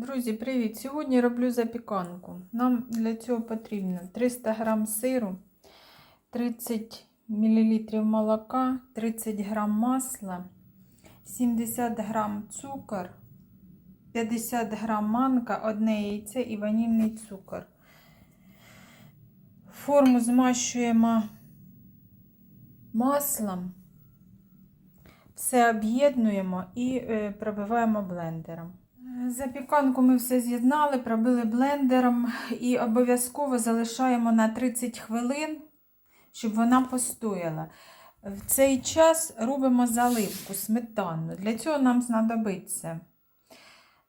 Друзі, привіт! Сьогодні роблю запіканку. Нам для цього потрібно 300 г сиру, 30 мл молока, 30 г масла, 70 г цукор, 50 г манка, одне яйце і ванільний цукор. Форму змащуємо маслом, все об'єднуємо і е, пробиваємо блендером. Запіканку ми все з'єднали, пробили блендером і обов'язково залишаємо на 30 хвилин, щоб вона постояла. В цей час робимо заливку сметану. Для цього нам знадобиться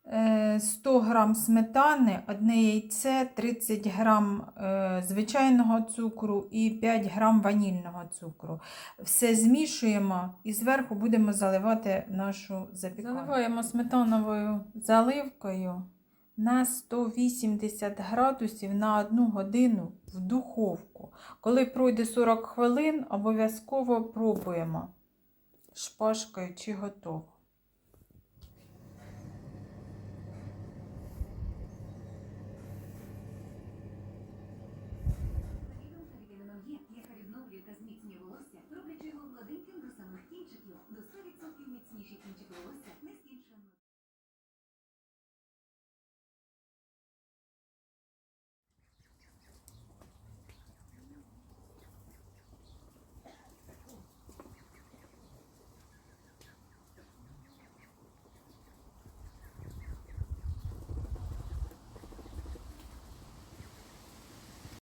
е, 100 г сметани, одне яйце, 30 г е, звичайного цукру і 5 г ванільного цукру. Все змішуємо і зверху будемо заливати нашу запіканку. Заливаємо сметановою заливкою на 180 градусів на 1 годину в духовку. Коли пройде 40 хвилин, обов'язково пробуємо шпажкою чи готово.